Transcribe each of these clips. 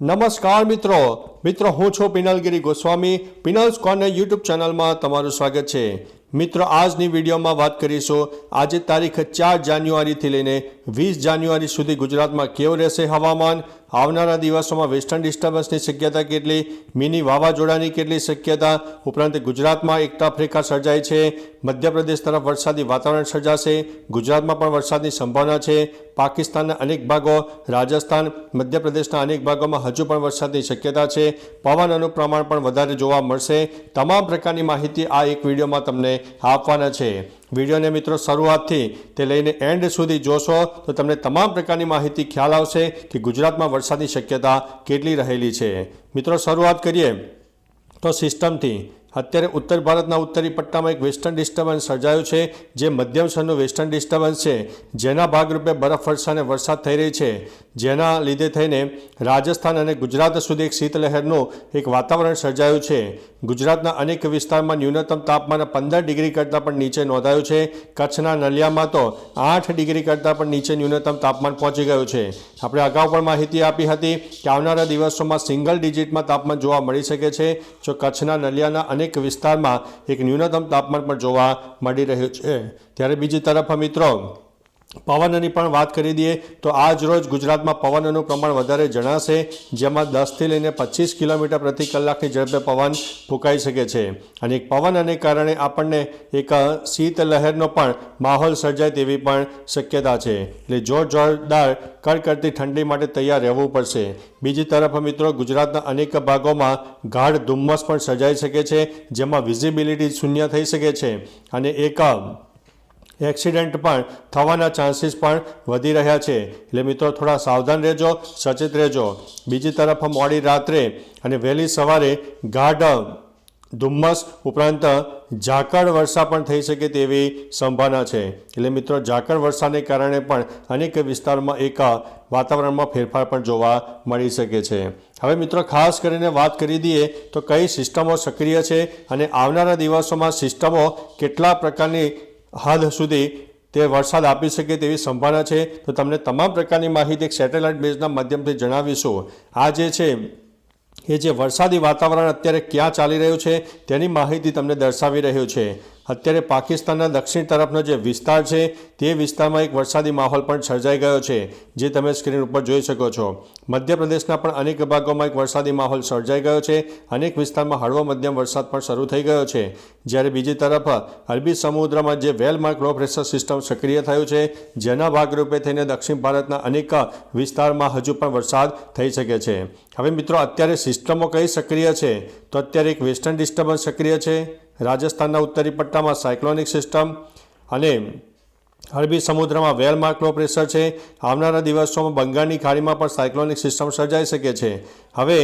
નમસ્કાર મિત્રો. મિત્રો, હું છું પિનલગીરી ગોસ્વામી. પિનલ્સ કોર્નર યુટ્યુબ ચેનલમાં તમારું સ્વાગત છે. મિત્રો, આજની વિડીયોમાં વાત કરીશું. આજે તારીખ ચાર જાન્યુઆરીથી લઈને વીસ જાન્યુઆરી સુધી ગુજરાતમાં કેવું રહેશે હવામાન? આવનારા દિવસોમાં વેસ્ટર્ન ડિસ્ટર્બન્સની શક્યતા કેટલી, મિની વાવાઝોડાની કેટલી શક્યતા, ઉપરાંત ગુજરાતમાં એકતા ફ્રેકા સર્જાય છે, મધ્યપ્રદેશ તરફ વરસાદી વાતાવરણ સર્જાશે, ગુજરાતમાં પણ વરસાદની સંભાવના છે, પાકિસ્તાનના અનેક ભાગો, રાજસ્થાન, મધ્યપ્રદેશના અનેક ભાગોમાં હજુ પણ વરસાદની શક્યતા છે, પવનનું પ્રમાણ પણ વધારે જોવા મળશે, તમામ પ્રકારની માહિતી આ એક વિડીયોમાં તમને આપવાના છે. વિડીયોને મિત્રો શરૂઆતથી તે લઈને એન્ડ સુધી જોશો તો તમને તમામ પ્રકારની માહિતી ખ્યાલ આવશે કે ગુજરાતમાં વરસાદની શક્યતા કેટલી રહેલી છે. મિત્રો, શરૂઆત કરીએ તો સિસ્ટમથી અત્યારે ઉત્તર ભારતના ઉત્તરી પટ્ટામાં એક વેસ્ટર્ન ડિસ્ટર્બન્સ સર્જાયું છે, જે મધ્યમ સ્તરનું વેસ્ટર્ન ડિસ્ટર્બન્સ છે. જેના ભાગરૂપે બરફવર્ષા અને વરસાદ થઈ રહી છે. જેના લીધે થઈને રાજસ્થાન અને ગુજરાત સુધી એક શીતલહેરનું એક વાતાવરણ સર્જાયું છે. ગુજરાતના અનેક વિસ્તારમાં ન્યૂનતમ તાપમાન પંદર ડિગ્રી કરતાં પણ નીચે નોંધાયું છે. કચ્છના નલિયામાં તો આઠ ડિગ્રી કરતાં પણ નીચે ન્યૂનતમ તાપમાન પહોંચી ગયું છે. આપણે અગાઉ પણ માહિતી આપી હતી કે આવનારા દિવસોમાં સિંગલ ડિજિટમાં તાપમાન જોવા મળી શકે છે. જો કચ્છના નલિયાના અનેક વિસ્તારમાં એક ન્યૂનતમ તાપમાન પણ જોવા મળી રહ્યું છે. ત્યારે બીજી તરફ મિત્રો પવનની પણ વાત કરી દઈએ તો આજ રોજ ગુજરાતમાં પવનનું પ્રમાણ વધારે જણાશે, જેમાં દસથી લઈને પચીસ કિલોમીટર પ્રતિ કલાકની ઝડપે પવન ફૂંકાઈ શકે છે. અને પવનને કારણે આપણને એક શીતલહેરનો પણ માહોલ સર્જાય તેવી પણ શક્યતા છે. એટલે જોર જોરદાર કડકડતી ઠંડી માટે તૈયાર રહેવું પડશે. બીજી તરફ મિત્રો, ગુજરાતના અનેક ભાગોમાં ગાઢ ધુમ્મસ પણ સર્જાઈ શકે છે, જેમાં વિઝિબિલિટી શૂન્ય થઈ શકે છે. અને એક એક્સિડન્ટ પણ થવાના ચાન્સીસ પણ વધી રહ્યા છે. એટલે મિત્રો, થોડા સાવધાન રહેજો, સચેત રહેજો. બીજી તરફ મોડી રાત્રે અને વહેલી સવારે ગાઢ ધુમ્મસ ઉપરાંત ઝાકળ વર્ષા પણ થઈ શકે તેવી સંભાવના છે. એટલે મિત્રો, ઝાકળ વર્ષાને કારણે પણ અનેક વિસ્તારોમાં એક વાતાવરણમાં ફેરફાર પણ જોવા મળી શકે છે. હવે મિત્રો, ખાસ કરીને વાત કરી દઈએ તો કઈ સિસ્ટમો સક્રિય છે અને આવનારા દિવસોમાં સિસ્ટમો કેટલા પ્રકારની હદ સુધી તે વરસાદ આપી શકે તેવી સંભાવના છે. તો તમને તમામ પ્રકારની માહિતી એક સેટેલાઇટ બેઝના માધ્યમથી જણાવીશું. આ જે છે, એ જે વરસાદી વાતાવરણ અત્યારે ક્યાં ચાલી રહ્યું છે તેની માહિતી તમને દર્શાવી રહ્યું છે. અત્યારે પાકિસ્તાનના દક્ષિણ તરફનો જે વિસ્તાર છે, તે વિસ્તારમાં એક વરસાદી માહોલ પણ સર્જાઈ ગયો છે, જે તમે સ્ક્રીન ઉપર જોઈ શકો છો. મધ્યપ્રદેશના પણ અનેક ભાગોમાં એક વરસાદી માહોલ સર્જાઈ ગયો છે. અનેક વિસ્તારમાં હળવો મધ્યમ વરસાદ પણ શરૂ થઈ ગયો છે. જ્યારે બીજી તરફ, અરબી સમુદ્રમાં જે વેલમાર્ક લો પ્રેશર સિસ્ટમ સક્રિય થયું છે, જેના ભાગરૂપે થઈને દક્ષિણ ભારતના અનેક વિસ્તારમાં હજુ પણ વરસાદ થઈ શકે છે. હવે મિત્રો, અત્યારે સિસ્ટમો કઈ સક્રિય છે? તો અત્યારે એક વેસ્ટર્ન ડિસ્ટર્બન્સ સક્રિય છે. રાજસ્થાનના ઉત્તરી પટ્ટામાં સાયક્લોનિક સિસ્ટમ અને અરબી સમુદ્રમાં વેલમાર્ક લો પ્રેશર છે. આવનારા દિવસોમાં બંગાળની ખાડીમાં પણ સાયક્લોનિક સિસ્ટમ સર્જાઈ શકે છે. હવે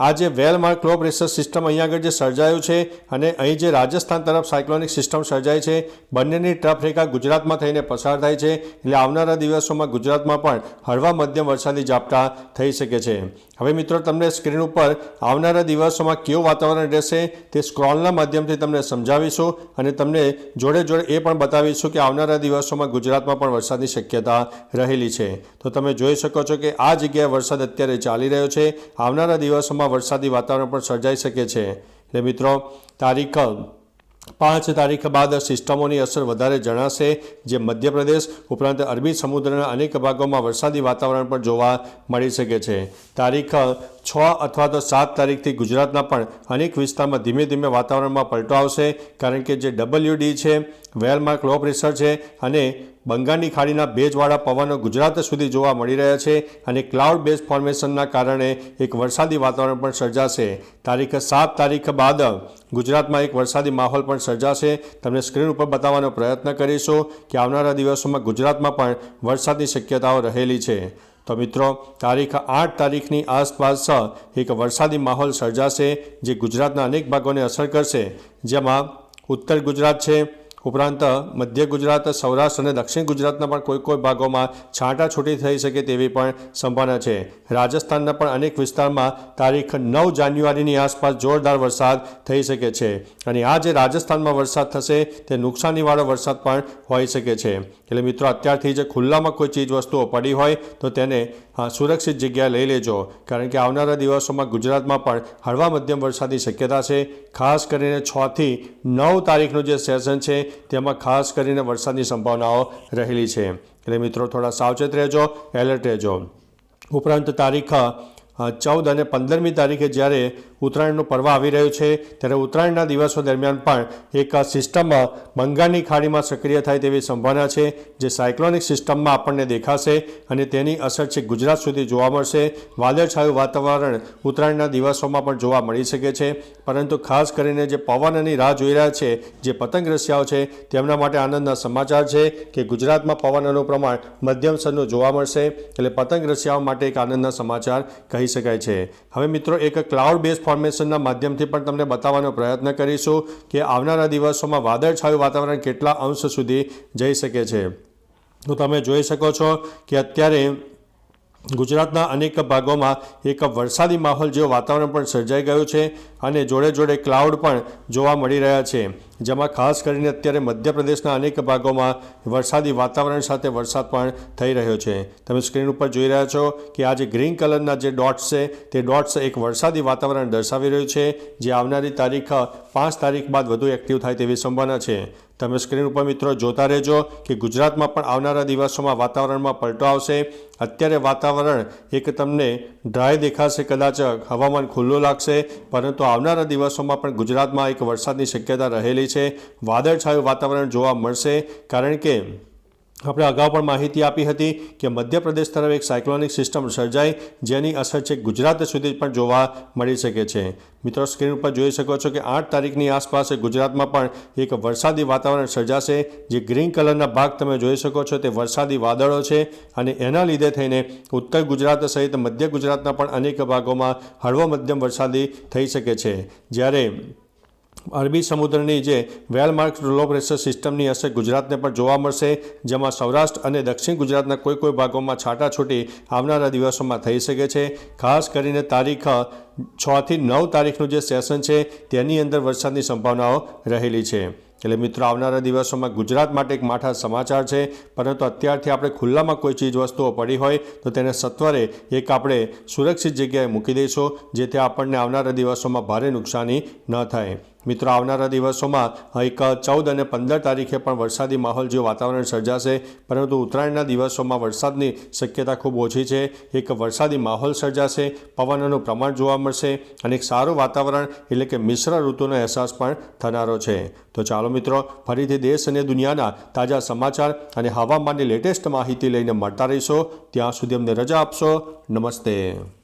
આ જે વેલમાર્ક લો પ્રેશર સિસ્ટમ અહીંયા આગળ જે સર્જાયું છે અને અહીં જે રાજસ્થાન તરફ સાયક્લોનિક સિસ્ટમ સર્જાય છે, બંનેની ટ્રફ રેખા ગુજરાતમાં થઈને પસાર થાય છે. એટલે આવનારા દિવસોમાં ગુજરાતમાં પણ હળવા મધ્યમ વરસાદી ઝાપટા થઈ શકે છે. હવે મિત્રો, તમને સ્ક્રીન ઉપર આવનારા દિવસોમાં કેવું વાતાવરણ રહેશે તે સ્ક્રોલના માધ્યમથી તમને સમજાવીશું અને તમને જોડે જોડે એ પણ બતાવીશું કે આવનારા દિવસોમાં ગુજરાતમાં પણ વરસાદની શક્યતા રહેલી છે. તો તમે જોઈ શકો છો કે આ જગ્યાએ વરસાદ અત્યારે ચાલી રહ્યો છે. આવનારા દિવસોમાં વરસાદી વાતાવરણ પણ સર્જાઈ શકે છે. એટલે મિત્રો, તારીખ, પાંચ તારીખ બાદ સિસ્ટમોની અસર વધારે જણાશે, જે મધ્યપ્રદેશ ઉપરાંત અરબી સમુદ્રના અનેક ભાગોમાં વરસાદી વાતાવરણ પણ જોવા મળી શકે છે. તારીખ છ અથવા તો સાત તારીખથી ગુજરાતના પણ અનેક વિસ્તારમાં ધીમે ધીમે વાતાવરણમાં પલટો આવશે, કારણ કે જે ડબલ્યુડી છે, વેલમાર્ક લો પ્રેશર છે અને બંગાળની ખાડીના ભેજવાળા પવનો ગુજરાત સુધી જોવા મળી રહ્યા છે અને ક્લાઉડ બેઝ ફોર્મેશનના કારણે એક વરસાદી વાતાવરણ પણ સર્જાશે. તારીખ સાત તારીખ બાદ ગુજરાતમાં એક વરસાદી માહોલ પણ સર્જાશે. તમને સ્ક્રીન ઉપર બતાવવાનો પ્રયત્ન કરીશું કે આવનારા દિવસોમાં ગુજરાતમાં પણ વરસાદની શક્યતાઓ રહેલી છે. તો મિત્રો, તારીખ આઠ તારીખની આસપાસ એક વરસાદી માહોલ સર્જાશે જે ગુજરાતના અનેક ભાગોને અસર કરશે. જેમાં ઉત્તર ગુજરાત છે ઉપરાંત, મધ્ય ગુજરાત, સૌરાષ્ટ્ર અને દક્ષિણ ગુજરાતના પણ કોઈ કોઈ ભાગોમાં છાંટાછૂટી થઈ શકે તેવી પણ સંભાવના છે. રાજસ્થાનના પણ અનેક વિસ્તારમાં તારીખ નવ જાન્યુઆરીની આસપાસ જોરદાર વરસાદ થઈ શકે છે અને આ જે રાજસ્થાનમાં વરસાદ થશે, તે નુકસાનીવાળો વરસાદ પણ હોઈ શકે છે. એટલે મિત્રો, અત્યારથી જે ખુલ્લામાં કોઈ ચીજ વસ્તુઓ પડી હોય, તો તેને સુરક્ષિત જગ્યાએ લઈ લેજો. કારણ કે આવનારા દિવસોમાં ગુજરાતમાં પણ હળવા મધ્યમ વરસાદની શક્યતા છે. ખાસ કરીને છથી નવ તારીખનું જે સેશન છે તેમાં ખાસ કરીને વરસાદની સંભાવનાઓ રહેલી છે. એટલે મિત્રો, થોડા સાવચેત રહેજો, એલર્ટ રહેજો. ઉપરાંત તારીખ ચૌદ અને પંદરમી તારીખે જ્યારે ઉત્તરાયણનું પર્વ આવી રહ્યું છે. ત્યારે ઉત્તરાયણના દિવસો દરમિયાન પણ એક સિસ્ટમ બંગાળની ખાડીમાં સક્રિય થાય તેવી સંભાવના છે, જે સાયક્લોનિક સિસ્ટમમાં આપણને દેખાશે અને તેની અસર છે ગુજરાત સુધી જોવા મળશે. વાદળછાયું વાતાવરણ ઉત્તરાયણના દિવસોમાં પણ જોવા મળી શકે છે. પરંતુ ખાસ કરીને જે પવનની રાહ જોઈ રહ્યા છે, જે પતંગ રસિયાઓ છે, તેમના માટે આનંદના સમાચાર છે કે ગુજરાતમાં પવનનું પ્રમાણ મધ્યમ સ્તરનું જોવા મળશે. એટલે પતંગ રસિયાઓ માટે એક આનંદના સમાચાર કહી શકાય છે. હવે મિત્રો, એક ક્લાઉડ બેઝ ફોર્મેશનના માધ્યમથી પણ તમને બતાવવાનો પ્રયત્ન કરીશું કે આવનારા દિવસોમાં વાદળછાયું વાતાવરણ કેટલા અંશ સુધી જઈ શકે છે. તો તમે જોઈ શકો છો કે અત્યારે ગુજરાતના અનેક ભાગોમાં એક વરસાદી માહોલ જેવું વાતાવરણ પણ સર્જાઈ ગયું છે અને જોડે જોડે ક્લાઉડ પણ જોવા મળી રહ્યા છે. જેમાં ખાસ કરીને અત્યારે મધ્યપ્રદેશના અનેક ભાગોમાં વરસાદી વાતાવરણ સાથે વરસાદ પણ થઈ રહ્યો છે. તમે સ્ક્રીન ઉપર જોઈ રહ્યા છો કે આ જે ગ્રીન કલરના જે ડોટ્સ છે, તે ડોટ્સ એક વરસાદી વાતાવરણ દર્શાવી રહ્યું છે, જે આવનારી તારીખ પાંચ તારીખ બાદ વધુ એક્ટિવ થાય તેવી સંભાવના છે. તમે સ્ક્રીન ઉપર મિત્રો જોતા રહેજો કે ગુજરાતમાં પણ આવનારા દિવસોમાં વાતાવરણમાં પલટો આવશે. અત્યારે વાતાવરણ એક તમને ડ્રાય દેખાશે, કદાચ હવામાન ખુલ્લું લાગશે, પરંતુ આવનારા દિવસોમાં પણ ગુજરાતમાં એક વરસાદની શક્યતા રહેલી છે. વાદળછાયું વાતાવરણ જોવા મળશે કારણ કે આપણે અગાઉ પણ માહિતી આપી હતી કે મધ્યપ્રદેશ તરફ એક સાયક્લોનિક સિસ્ટમ સર્જાઈ જેની અસર છે ગુજરાત સુધી પણ જોવા મળી શકે છે. મિત્રો, સ્ક્રીન ઉપર જોઈ શકો છો કે આઠ તારીખની આસપાસ ગુજરાતમાં પણ એક વરસાદી વાતાવરણ સર્જાશે. જે ગ્રીન કલરના ભાગ તમે જોઈ શકો છો તે વરસાદી વાદળો છે અને એના લીધે થઈને ઉત્તર ગુજરાત સહિત મધ્ય ગુજરાતના પણ અનેક ભાગોમાં હળવો મધ્યમ વરસાદી થઈ શકે છે. જ્યારે અરબી સમુદ્રની જે વેલમાર્ક લો પ્રેશર સિસ્ટમની અસર ગુજરાતને પણ જોવા મળશે, જેમાં સૌરાષ્ટ્ર અને દક્ષિણ ગુજરાતના કોઈ કોઈ ભાગોમાં છાટાછૂટી આવનારા દિવસોમાં થઈ શકે છે. ખાસ કરીને તારીખ છથી નવ તારીખનું જે સેશન છે, તેની અંદર વરસાદની સંભાવનાઓ રહેલી છે. એટલે મિત્રો, આવનારા દિવસોમાં ગુજરાત માટે એક માઠા સમાચાર છે, પરંતુ અત્યારથી આપણે ખુલ્લામાં કોઈ ચીજ વસ્તુઓ પડી હોય, તો તેને સત્વરે એક આપણે સુરક્ષિત જગ્યાએ મૂકી દઈશું, જેથી આપણને આવનારા દિવસોમાં ભારે નુકસાની ન થાય. મિત્રો, આવનારા દિવસોમાં એક ચૌદ અને પંદર તારીખે પણ વરસાદી માહોલ જેવું વાતાવરણ સર્જાશે, પરંતુ ઉત્તરાયણના દિવસોમાં વરસાદની શક્યતા ખૂબ ઓછી છે. એક વરસાદી માહોલ સર્જાશે, પવનનું પ્રમાણ જોવા મળશે અને એક સારું વાતાવરણ એટલે કે મિશ્ર ઋતુનો અહેસાસ પણ થનારો છે. તો ચાલો મિત્રો, ફરીથી દેશ અને દુનિયાના તાજા સમાચાર અને હવામાનની લેટેસ્ટ માહિતી લઈને મળતા રહીશો. ત્યાં સુધી અમને રજા આપશો. નમસ્તે.